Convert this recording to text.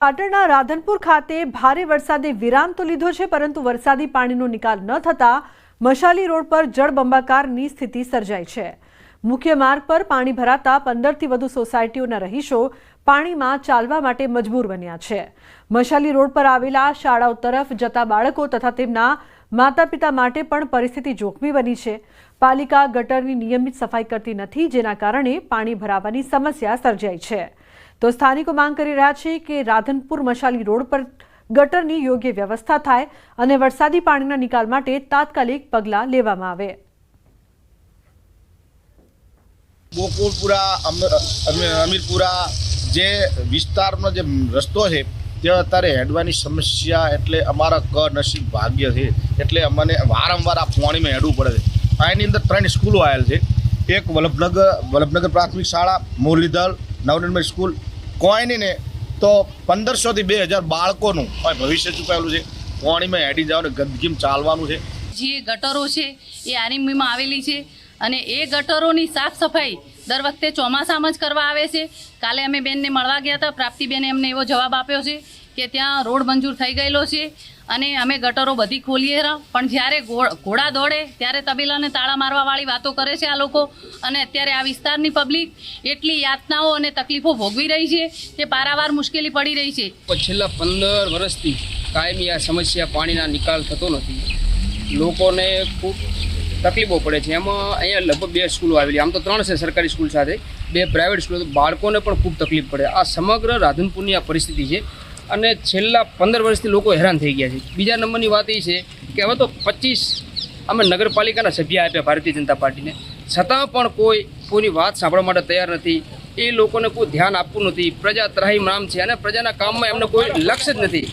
પાટણના રાધનપુર ખાતે ભારે વરસાદે વિરામ તો લીધો છે, પરંતુ વરસાદી પાણીનો નિકાલ ન થતા મશાલી રોડ પર જળબંબાકારની સ્થિતિ સર્જાઈ છે. મુખ્ય માર્ગ પર પાણી ભરાતા પંદરથી વધુ સોસાયટીઓના રહીશો પાણીમાં ચાલવા માટે મજબૂર બન્યા છે. મશાલી રોડ પર આવેલા શાળાઓ તરફ જતા બાળકો તથા તેમના માતા પિતા માટે પણ પરિસ્થિતિ જોખમી બની છે. પાલિકા ગટરની નિયમિત સફાઈ કરતી નથી, જેના કારણે પાણી ભરાવાની સમસ્યા સર્જાઈ છે. તો સ્થાનિકો માંગ કરી રહ્યા છે કે રાધનપુર મશાલી રોડ પર ગટરની યોગ્ય વ્યવસ્થા થાય અને વરસાદી પાણીના નિકાલ માટે તાત્કાલિક પગલાં લેવામાં આવે. ગોકુલપુરા અમ- અમ- અમીરપુરા જે વિસ્તારનો જે રસ્તો છે તે અત્યારે હેડવાની સમસ્યા એટલે અમારા કનસીબ ભાગ્ય છે. એટલે અમને વારંવાર આ પાણીમાં હેડવું પડે છે. એની અંદર ત્રણ સ્કૂલો આવેલ છે. એક વલ્લભનગર વલ્લભનગર પ્રાથમિક શાળા, મુરલીધર નવનિર્મળ સ્કૂલ કોઈનીને તો પંદરસોથી બે હજાર બાળકોનું ભવિષ્ય ચૂકાયેલું છે? પાણીમાં હેડી જવાનું, ગંદકીમ ચાલવાનું છે. જે ગટરો છે, એ આરએમબીમાં આવેલી છે અને એ ગટરોની સાફ સફાઈ દર વખતે ચોમાસામાં જ કરવા આવે છે. કાલે અમે બેનને મળવા ગયા હતા, પ્રાપ્તિબેને અમને એવો જવાબ આપ્યો છે. કે ત્યાં રોડ મંજૂર થઈ ગયેલો છે અને અમે ગટરો બધી ખોલીએ પણ જ્યારે ઘોડા દોડે, ત્યારે તબેલાને તાળા મારવાવાળી વાતો કરે છે આ લોકો. અને અત્યારે આ વિસ્તારની પબ્લિક એટલી યાતનાઓ અને તકલીફો ભોગવી રહી છે કે પારાવાર મુશ્કેલી પડી રહી છે. છેલ્લા પંદર વર્ષથી કાયમી આ સમસ્યા પાણીના નિકાલ થતો નથી. લોકોને ખૂબ તકલીફો પડે છે. એમાં અહીંયા લગભગ બે સ્કૂલો આવેલી. આમ તો ત્રણ છે સરકારી સ્કૂલ સાથે. બે પ્રાઇવેટ સ્કૂલો. બાળકોને પણ ખૂબ તકલીફ પડે. આ સમગ્ર રાધનપુરની આ પરિસ્થિતિ છે. અને છેલ્લા પંદર વર્ષથી લોકો હેરાન થઈ ગયા છે. બીજા નંબરની વાત એ છે કે હવે તો પચીસ અમે નગરપાલિકાના સભ્ય આપ્યા ભારતીય જનતા પાર્ટીને. છતાં પણ કોઈ કોઈની વાત સાંભળવા માટે તૈયાર નથી. એ લોકોને કોઈ ધ્યાન આપવું નથી. પ્રજા ત્રાહીમ નામ છે અને પ્રજાના કામમાં એમને કોઈ લક્ષ્ય જ નથી.